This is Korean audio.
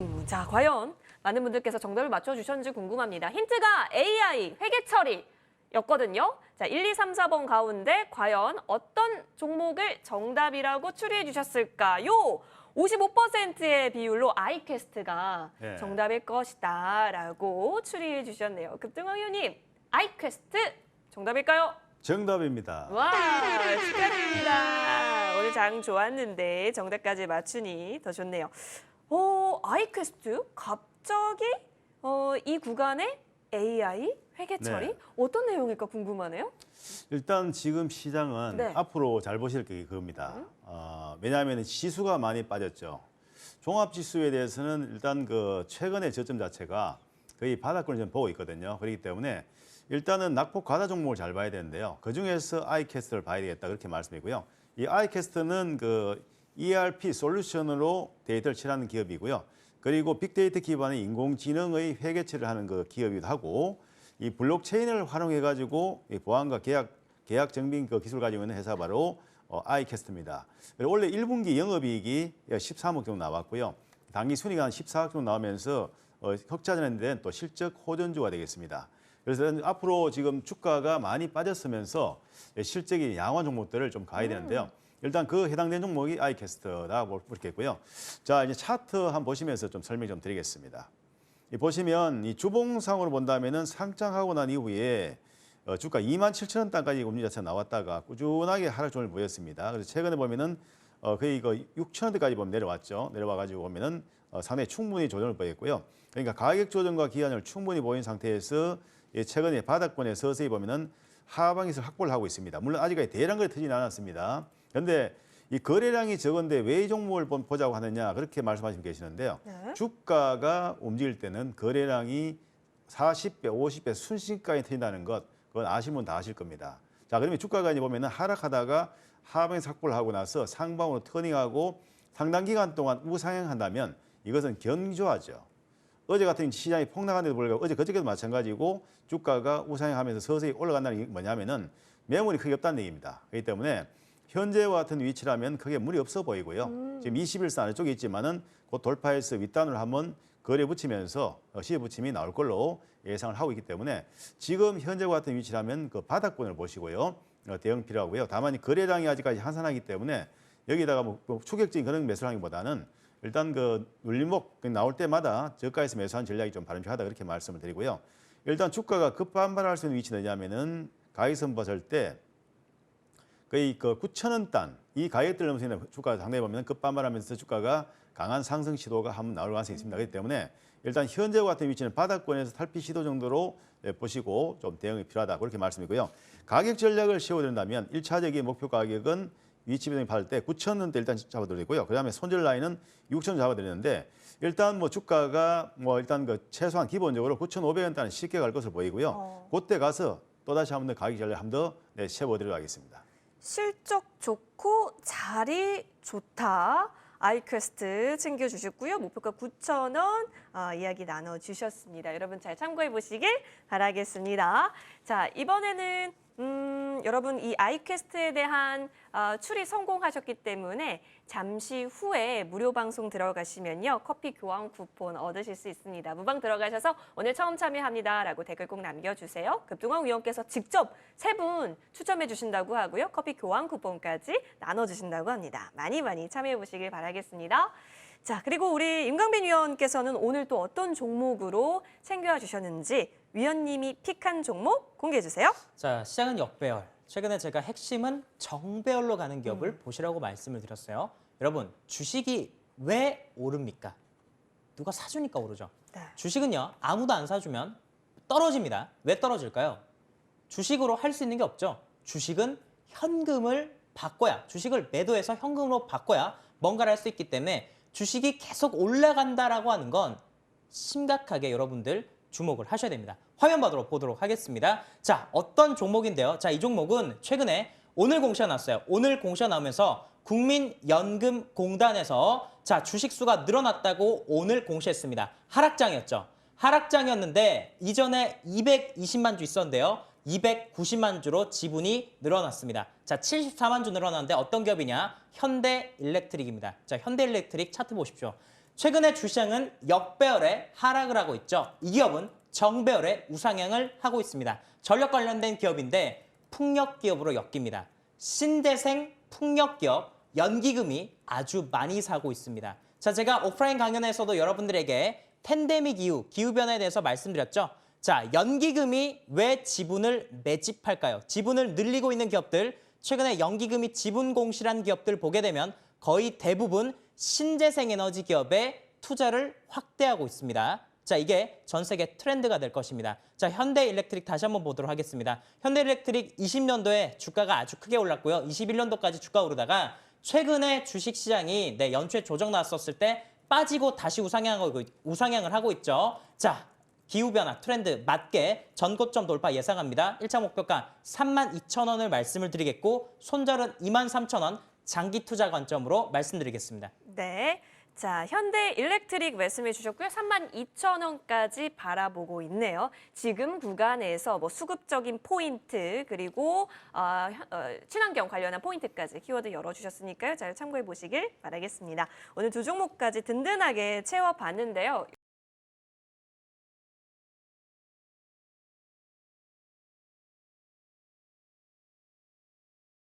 음, 자, 과연 많은 분들께서 정답을 맞춰주셨는지 궁금합니다. 힌트가 AI 회계 처리 였거든요. 자, 1, 2, 3, 4번 가운데 과연 어떤 종목을 정답이라고 추리해 주셨을까요? 55%의 비율로 아이퀘스트가 네. 정답일 것이다 라고 추리해 주셨네요. 급등왕 의원님, 아이퀘스트 정답일까요? 정답입니다. 와 축하드립니다. 오늘 장 좋았는데 정답까지 맞추니 더 좋네요. 어, 아이퀘스트 갑자기 어, 이 구간에 AI 회계 처리 네. 어떤 내용일까 궁금하네요. 일단 지금 시장은 네. 앞으로 잘 보실 게 그겁니다. 어, 왜냐하면 지수가 많이 빠졌죠. 종합 지수에 대해서는 일단 그 최근의 저점 자체가 거의 바닥권을 좀 보고 있거든요. 그렇기 때문에 일단은 낙폭 과다 종목을 잘 봐야 되는데요. 그 중에서 아이캐스트를 봐야 되겠다 그렇게 말씀이고요. 이 아이캐스트는 그 ERP 솔루션으로 데이터를 칠하는 기업이고요. 그리고 빅데이터 기반의 인공지능의 회계처리를 하는 그 기업이기도 하고 이 블록체인을 활용해 가지고 보안과 계약 계약 정빙 그 기술 가지고 있는 회사 바로 어, 아이캐스트입니다. 원래 1분기 영업이익이 13억 정도 나왔고요. 당기 순위가 한 14억 정도 나오면서 어, 흑자전에 대한 또 실적 호전주가 되겠습니다. 그래서 앞으로 지금 주가가 많이 빠졌으면서 실적이 양호한 종목들을 좀 가야 되는데요. 일단 그 해당된 종목이 아이캐스트라고 볼겠고요. 자 이제 차트 한번 보시면서 좀 설명 좀 드리겠습니다. 이 보시면 이 주봉상으로 본다면은 상장하고 난 이후에 어, 주가 2만 7천 원 단까지 움직 자체가 나왔다가 꾸준하게 하락종을 보였습니다. 그래서 최근에 보면은 어, 거의 그 6천 원대까지 보면 내려왔죠. 내려와 가지고 보면은 어, 상당히 충분히 조정을 보였고요. 그러니까 가격 조정과 기한을 충분히 보인 상태에서 예, 최근에 바닥권에 서서히 보면은 하방에서 확보를 하고 있습니다. 물론 아직까지 대량 거래 터지는 않았습니다. 그런데 이 거래량이 적은데 왜 이 종목을 보- 보자고 하느냐 그렇게 말씀하시고 계시는데요. 네. 주가가 움직일 때는 거래량이 40배, 50배 순식간에 터진다는 것, 그건 아시는 분 다 아실 겁니다. 자, 그러면 주가가 이제 보면 은 하락하다가 하방에서 확보를 하고 나서 상방으로 터닝하고 상당 기간 동안 우상향한다면 이것은 견조하죠. 어제 같은 시장이 폭락한데도 불구하고 어제 그저께도 마찬가지고 주가가 우상향하면서 서서히 올라간다는 게 뭐냐면은 매물이 크게 없다는 얘기입니다. 그렇기 때문에 현재와 같은 위치라면 크게 무리 없어 보이고요. 지금 21선 아래 쪽에 있지만은 곧 돌파해서 윗단으로 한번 거래 붙이면서 어, 시세 붙임이 나올 걸로 예상을 하고 있기 때문에 지금 현재와 같은 위치라면 그 바닥권을 보시고요. 어, 대응 필요하고요. 다만 이 거래량이 아직까지 한산하기 때문에 여기다가 뭐, 뭐 추격적인 그런 매수를 하기보다는 일단 그 눌림목 나올 때마다 저가에서 매수한 전략이 좀 바람직하다 그렇게 말씀을 드리고요. 일단 주가가 급반발할 수 있는 위치는 뭐냐면은 가격선 봤을 때 거의 그 9천 원 단 이 가격대를 넘어서는 주가가 상당히 보면 급반발하면서 주가가 강한 상승 시도가 한번 나올 가능성이 있습니다. 그렇기 때문에 일단 현재와 같은 위치는 바닥권에서 탈피 시도 정도로 예, 보시고 좀 대응이 필요하다 그렇게 말씀이고요. 가격 전략을 세워드린다면 일차적인 목표 가격은 위치 변동이 받을 때 9천 원대 일단 잡아드리고요. 그다음에 손절 라인은 6천 원 잡아드리는데 일단 뭐 주가가 뭐 일단 그 최소한 기본적으로 9,500원대는 쉽게 갈 것으로 보이고요. 어. 그때 가서 또 다시 한번 더 가격 전략 한번 더 네, 세워드리도록 하겠습니다. 실적 좋고 자리 좋다. 아이퀘스트 챙겨주셨고요. 목표가 9,000원 아, 이야기 나눠주셨습니다. 여러분 잘 참고해 보시길 바라겠습니다. 자 이번에는 음, 여러분 이 아이퀘스트에 대한 아, 추리 성공하셨기 때문에 잠시 후에 무료 방송 들어가시면요 커피 교환 쿠폰 얻으실 수 있습니다. 무방 들어가셔서 오늘 처음 참여합니다 라고 댓글 꼭 남겨주세요. 급등왕 위원께서 직접 세 분 추첨해 주신다고 하고요 커피 교환 쿠폰까지 나눠주신다고 합니다. 많이 많이 참여해 보시길 바라겠습니다. 자 그리고 우리 임강빈 위원께서는 오늘 또 어떤 종목으로 챙겨와 주셨는지 위원님이 픽한 종목 공개해 주세요. 자, 시장은 역배열. 최근에 제가 핵심은 정배열로 가는 기업을 보시라고 말씀을 드렸어요. 여러분, 주식이 왜 오릅니까? 누가 사주니까 오르죠. 네. 주식은요, 아무도 안 사주면 떨어집니다. 왜 떨어질까요? 주식으로 할 수 있는 게 없죠. 주식은 현금을 바꿔야, 주식을 매도해서 현금으로 바꿔야 뭔가를 할 수 있기 때문에 주식이 계속 올라간다라고 하는 건 심각하게 여러분들 주목을 하셔야 됩니다. 화면 받으러 보도록 하겠습니다. 자, 어떤 종목인데요. 자, 이 종목은 최근에 오늘 공시가 났어요. 오늘 공시가 나오면서 국민연금공단에서 자, 주식 수가 늘어났다고 오늘 공시했습니다. 하락장이었죠. 하락장이었는데 이전에 220만 주 있었는데요. 290만 주로 지분이 늘어났습니다. 자, 74만 주 늘어났는데 어떤 기업이냐? 현대 일렉트릭입니다. 자, 현대 일렉트릭 차트 보십시오. 최근에 주시장은 역배열의 하락을 하고 있죠. 이 기업은 정배열의 우상향을 하고 있습니다. 전력 관련된 기업인데 풍력 기업으로 엮입니다. 신재생 풍력 기업 연기금이 아주 많이 사고 있습니다. 자, 제가 오프라인 강연에서도 여러분들에게 팬데믹 이후 기후변화에 대해서 말씀드렸죠. 자, 연기금이 왜 지분을 매집할까요? 지분을 늘리고 있는 기업들, 최근에 연기금이 지분 공시란 기업들 보게 되면 거의 대부분 신재생 에너지 기업에 투자를 확대하고 있습니다. 자, 이게 전 세계 트렌드가 될 것입니다. 자, 현대 일렉트릭 다시 한번 보도록 하겠습니다. 현대 일렉트릭 20년도에 주가가 아주 크게 올랐고요. 21년도까지 주가 오르다가 최근에 주식 시장이 네, 연초에 조정 나왔었을 때 빠지고 다시 우상향하고, 우상향을 하고 있죠. 자, 기후변화 트렌드 맞게 전고점 돌파 예상합니다. 1차 목표가 32,000원을 말씀을 드리겠고 손절은 23,000원 장기 투자 관점으로 말씀드리겠습니다. 네. 자, 현대 일렉트릭 말씀해 주셨고요. 32,000원까지 바라보고 있네요. 지금 구간에서 뭐 수급적인 포인트 그리고 어, 현- 어, 친환경 관련한 포인트까지 키워드 열어주셨으니까요. 잘 참고해 보시길 바라겠습니다. 오늘 두 종목까지 든든하게 채워봤는데요.